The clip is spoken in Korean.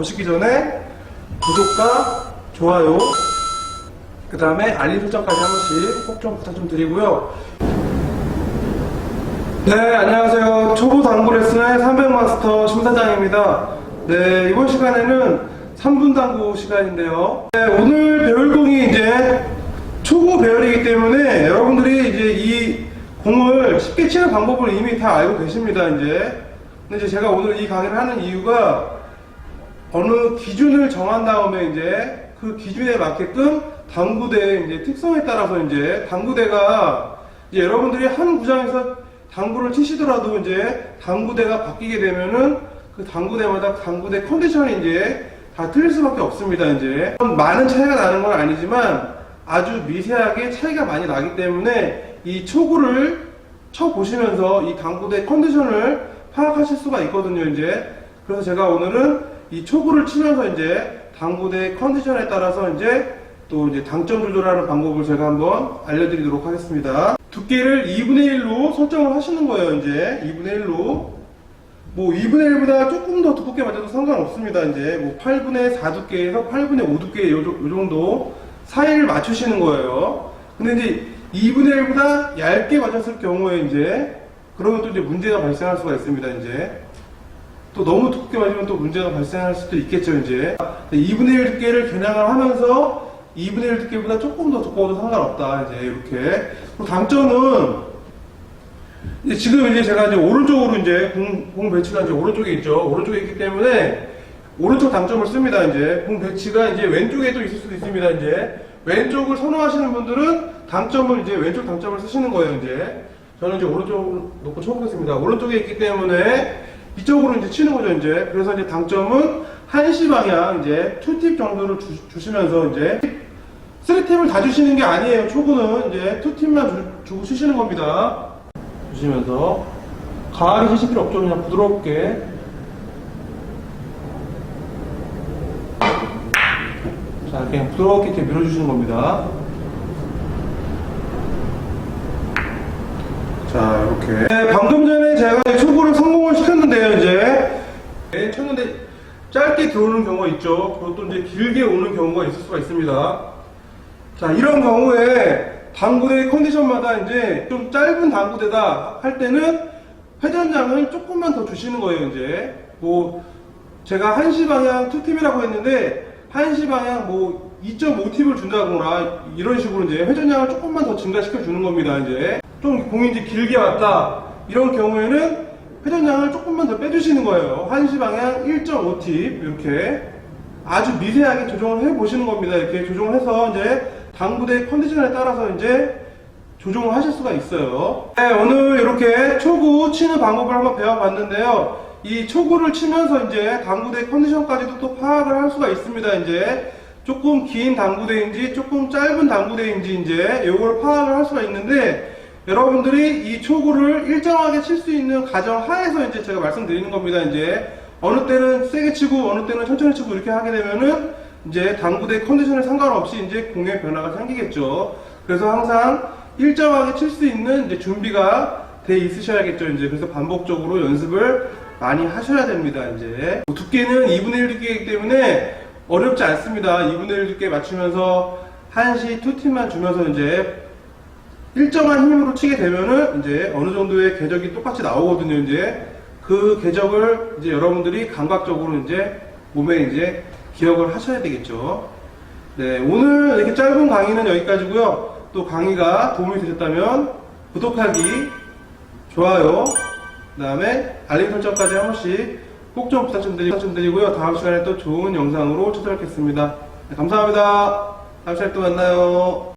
보시기 전에 구독과 좋아요, 그 다음에 알림 설정까지 한 번씩 꼭 좀 부탁 좀 드리고요. 네, 안녕하세요. 초보 당구 레슨의 300마스터 심사장입니다. 네, 이번 시간에는 3분 당구 시간인데요. 네, 오늘 배울 공이 이제 초보 배열이기 때문에 여러분들이 이제 이 공을 쉽게 치는 방법을 이미 다 알고 계십니다, 이제. 근데 이제 제가 오늘 이 강의를 하는 이유가 어느 기준을 정한 다음에 이제 그 기준에 맞게끔 당구대의 이제 특성에 따라서 이제 당구대가 이제 여러분들이 한 구장에서 당구를 치시더라도 이제 당구대가 바뀌게 되면은 그 당구대마다 당구대 컨디션이 이제 다 틀릴 수밖에 없습니다. 이제 많은 차이가 나는 건 아니지만 아주 미세하게 차이가 많이 나기 때문에 이 초구를 쳐 보시면서 이 당구대 컨디션을 파악하실 수가 있거든요. 이제 그래서 제가 오늘은 이 초구를 치면서 이제 당구대 컨디션에 따라서 이제 또 이제 당점 조절하는 방법을 제가 한번 알려드리도록 하겠습니다. 두께를 2분의 1로 설정을 하시는 거예요. 이제 2분의 1로 뭐 2분의 1보다 조금 더 두껍게 맞아도 상관없습니다. 이제 뭐 8분의 4 두께에서 8분의 5 두께 요, 요 정도 사이를 맞추시는 거예요. 근데 이제 2분의 1보다 얇게 맞았을 경우에 이제 그러면 또 이제 문제가 발생할 수가 있습니다. 이제 또 너무 두껍게 맞으면 또 문제가 발생할 수도 있겠죠. 이제 2분의 1 두께를 겨냥을 하면서 2분의 1 두께보다 조금 더 두꺼워도 상관없다. 이제 이렇게 그리고 당점은 이제 지금 이제 제가 이제 오른쪽으로 이제 공, 공 배치가 이제 오른쪽에 있죠. 오른쪽에 있기 때문에 오른쪽 당점을 씁니다. 이제 공 배치가 이제 왼쪽에 또 있을 수도 있습니다. 이제 왼쪽을 선호하시는 분들은 당점을 이제 왼쪽 당점을 쓰시는 거예요. 이제 저는 이제 오른쪽을 놓고 쳐보겠습니다. 오른쪽에 있기 때문에 이쪽으로 이제 치는 거죠. 이제 그래서 이제 당점은 한시 방향 이제 투팁 정도를 주, 시면서 이제 쓰리팁을 다 주시는 게 아니에요. 초구는 이제 투팁만 주, 주고 치시는 겁니다. 주시면서 가하게 치실 필요 없죠. 그냥 부드럽게 자 그냥 부드럽게 이렇게 밀어주시는 겁니다. 자 이렇게 네, 방금 전에 제가 초구를 성공을 시켰는데요. 이제 네, 쳤는데 짧게 들어오는 경우가 있죠. 또 이제 길게 오는 경우가 있을 수가 있습니다. 자, 이런 경우에 당구대 컨디션마다 이제 좀 짧은 당구대다 할 때는 회전량을 조금만 더 주시는 거예요, 이제. 뭐, 제가 한시 방향 투팁이라고 했는데, 한시 방향 뭐 2.5팁을 준다거나 이런 식으로 이제 회전량을 조금만 더 증가시켜 주는 겁니다, 이제. 좀 공이 이제 길게 왔다. 이런 경우에는 회전량을 조금만 더 빼주시는 거예요. 한시 방향 1.5팁, 이렇게. 아주 미세하게 조정을 해 보시는 겁니다. 이렇게 조정을 해서 이제 당구대 컨디션에 따라서 이제 조정을 하실 수가 있어요. 네, 오늘 이렇게 초구 치는 방법을 한번 배워봤는데요. 이 초구를 치면서 이제 당구대 컨디션까지도 또 파악을 할 수가 있습니다. 이제 조금 긴 당구대인지 조금 짧은 당구대인지 이제 이걸 파악을 할 수가 있는데 여러분들이 이 초구를 일정하게 칠 수 있는 가정 하에서 이제 제가 말씀드리는 겁니다. 이제 어느 때는 세게 치고 어느 때는 천천히 치고 이렇게 하게 되면은 이제 당구대 컨디션에 상관없이 이제 공의 변화가 생기겠죠. 그래서 항상 일정하게 칠 수 있는 이제 준비가 돼 있으셔야겠죠. 이제 그래서 반복적으로 연습을 많이 하셔야 됩니다. 이제 두께는 2분의 1 두께이기 때문에 어렵지 않습니다. 2분의 1 두께 맞추면서 한시 투팀만 주면서 이제 일정한 힘으로 치게 되면은 이제 어느 정도의 궤적이 똑같이 나오거든요. 이제 그 궤적을 이제 여러분들이 감각적으로 이제 몸에 이제 기억을 하셔야 되겠죠. 네, 오늘 이렇게 짧은 강의는 여기까지고요. 또 강의가 도움이 되셨다면 구독하기, 좋아요, 그 다음에 알림 설정까지 한 번씩 꼭 좀 부탁 좀 드리- 부탁 좀 드리고요. 다음 시간에 또 좋은 영상으로 찾아뵙겠습니다. 네, 감사합니다. 다음 시간에 또 만나요.